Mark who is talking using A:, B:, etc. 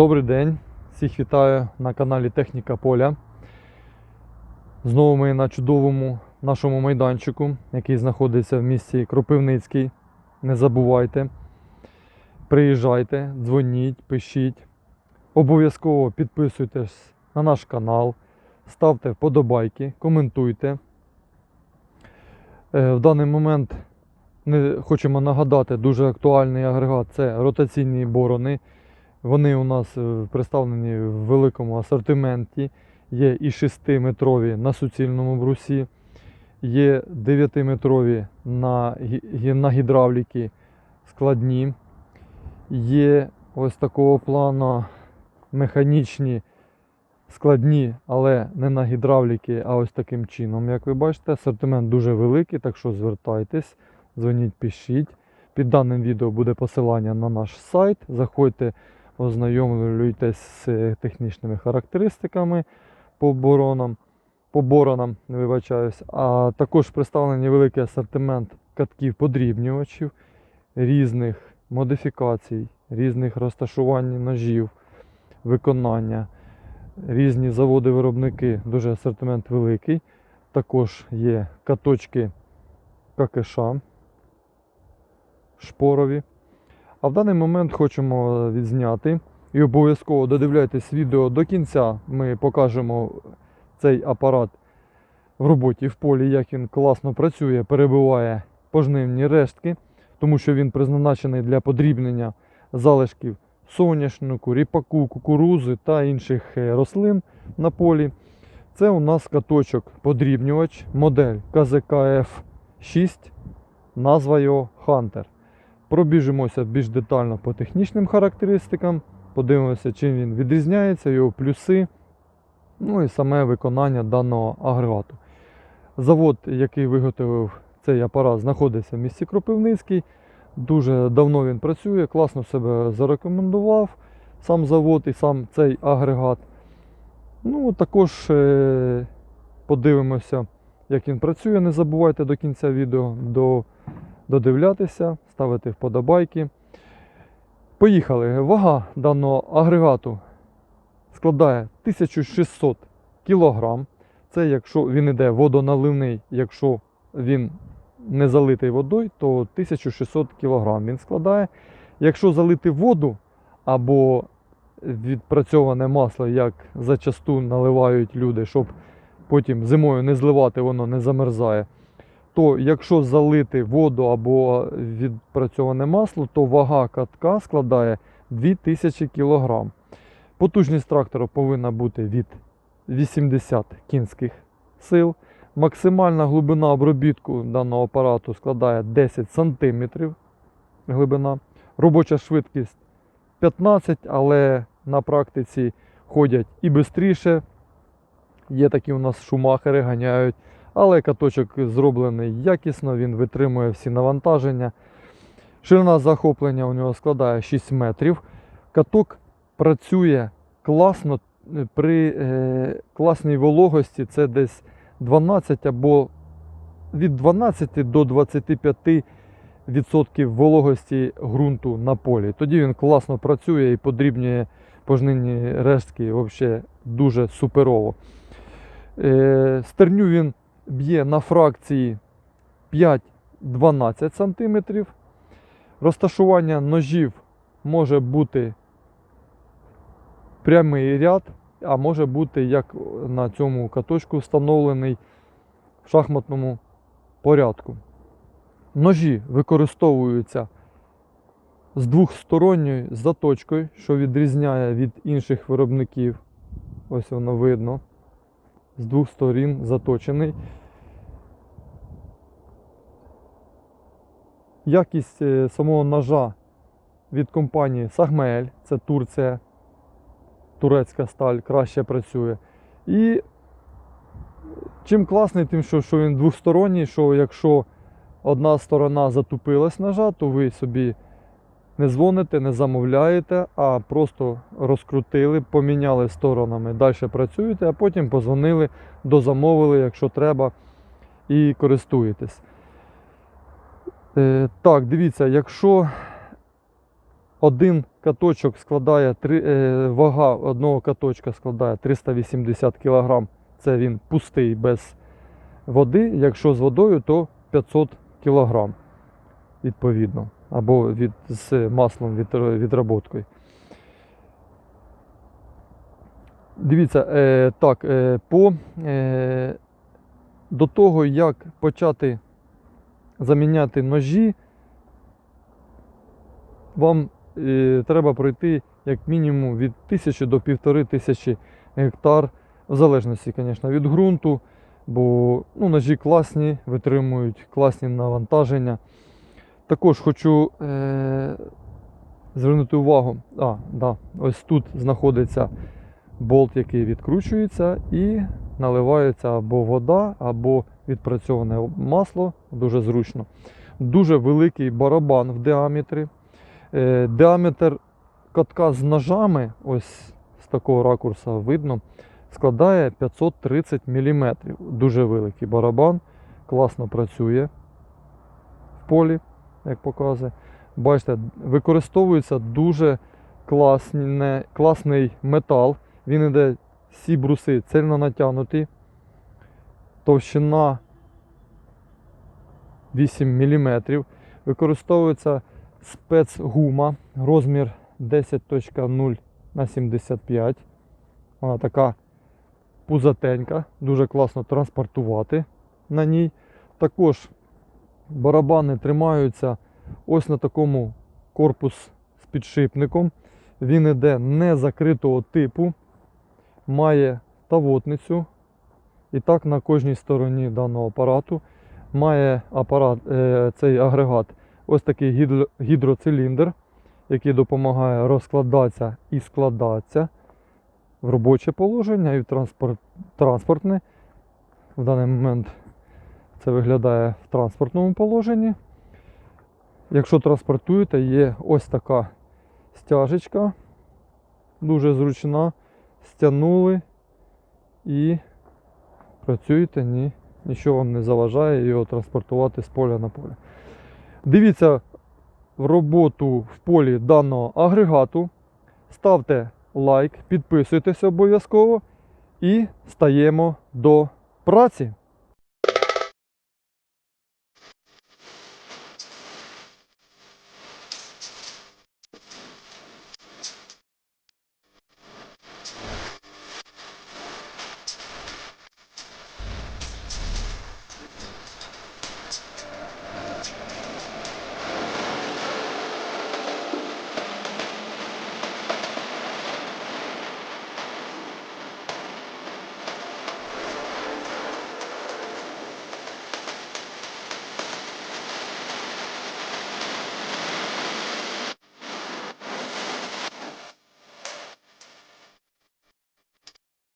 A: Добрий день, всіх вітаю на каналі Техніка Поля. Знову ми на чудовому нашому майданчику, який знаходиться в місті Кропивницький. Не забувайте, приїжджайте, дзвоніть, пишіть. Обов'язково підписуйтесь на наш канал, ставте вподобайки, коментуйте. Е, В даний момент не хочемо нагадати дуже актуальний агрегат це ротаційні борони. Вони у нас е, представлені в великому асортименті. Є і 6-метрові на суцільному брусі, є 9-метрові на, на гідравліки складні, є ось такого плану механічні складні, але не на гідравліки, а ось таким чином. Як ви бачите, асортимент дуже великий, так що звертайтесь, дзвоніть, пишіть. Під даним відео буде посилання на наш сайт. Заходьте, ознайомлюйтесь з е, технічними характеристиками по боронам, по боронам, вибачаюсь. А також представлений великий асортимент катків подрібнювачів, різних модифікацій, різних розташувань ножів, виконання, різні заводи-виробники, дуже асортимент великий. Також є каточки ККШ шпорові. А в даний момент хочемо відзняти і обов'язково додивляйтесь відео до кінця. Ми покажемо цей апарат в роботі в полі, як він класно працює, перебиває пожнивні рештки, тому що він призначений для подрібнення залишків соняшнику, ріпаку, кукурузи та інших е, рослин на полі. Це у нас каточок подрібнювач, модель КЗКФ 6, назва його Hunter. Пробіжимося більш детально по технічним характеристикам, подивимося, чим він відрізняється, його плюси, ну і саме виконання даного агрегату. Завод, який виготовив цей апарат, знаходиться в місті Кропивницький. Дуже давно він працює, класно себе зарекомендував сам завод і сам цей агрегат. Ну, також е, подивимося, як він працює. Не забувайте до кінця відео до, додивлятися, ставити вподобайки. Поїхали. Вага даного агрегату складає 1600 кг. Це якщо він іде водоналивний, якщо він не залитий водою, то 1600 кг він складає. Якщо залити воду або відпрацьоване масло, як зачасту наливають люди, щоб потім зимою не зливати, воно не замерзає. То якщо залити воду або відпрацьоване масло, то вага катка складає 2000 кг. Потужність трактора повинна бути від 80 кінських сил. Максимальна глибина обробітку даного апарату складає 10 см глибина. Робоча швидкість 15, але на практиці ходять і швидше. Є такі у нас шумахери, ганяють. Але каточок зроблений якісно, він витримує всі навантаження. Ширина захоплення у нього складає 6 метрів. Каток працює класно е, при е, класній вологості. Це десь 12 або від 12 до 25 відсотків вологості ґрунту на полі. Тоді він класно працює і подрібнює пожнивні рештки взагалі дуже суперово. Е, Стерню він б'є на фракції 5-12 см. Розташування ножів може бути прямий ряд, а може бути, як на цьому каточку встановлений в шахматному порядку. Ножі використовуються з двохсторонньою заточкою, що відрізняє від інших виробників. Ось воно видно. З двох сторін заточений. Якість е, самого ножа від компанії Сагмель, це Турція, турецька сталь, краще працює. І чим класний, тим, що, що він двосторонній, що якщо одна сторона затупилась ножа, то ви собі не дзвоните, не замовляєте, а просто розкрутили, поміняли сторонами, далі працюєте, а потім позвонили, дозамовили, якщо треба, і користуєтесь. Е, так, дивіться, якщо один каточок складає, е, вага одного каточка складає 380 кг. Це він пустий без води. Якщо з водою, то 500 кг відповідно. Або від, з маслом від, відработкою. Дивіться, е, так, е, по, е, до того, як почати заміняти ножі, вам е, треба пройти як мінімум від 1000 до 1500 гектар, в залежності, звісно, від ґрунту, бо ну, ножі класні, витримують класні навантаження. Також хочу е, звернути увагу, а, да, ось тут знаходиться болт, який відкручується, і наливається або вода, або відпрацьоване масло, дуже зручно. Дуже великий барабан в діаметрі. Е, діаметр катка з ножами, ось з такого ракурсу видно, складає 530 мм. Дуже великий барабан, класно працює в полі, як показує. Бачите, використовується дуже класне, класний метал. Він іде всі бруси цельно натягнуті. Товщина 8 мм. Використовується спецгума, розмір 10.0 на 75. Вона така пузатенька, дуже класно транспортувати на ній. Також барабани тримаються ось на такому корпус з підшипником. Він іде не закритого типу, має тавотницю. І так на кожній стороні даного апарату має апарат, е, цей агрегат ось такий гідро, гідроциліндр, який допомагає розкладатися і складатися в робоче положення і в транспорт, транспортне. В даний момент це виглядає в транспортному положенні. Якщо транспортуєте, є ось така стяжечка, дуже зручна. Стягнули і працюєте, ні, нічого вам не заважає його транспортувати з поля на поле. Дивіться в роботу в полі даного агрегату. Ставте лайк, підписуйтесь обов'язково і стаємо до праці.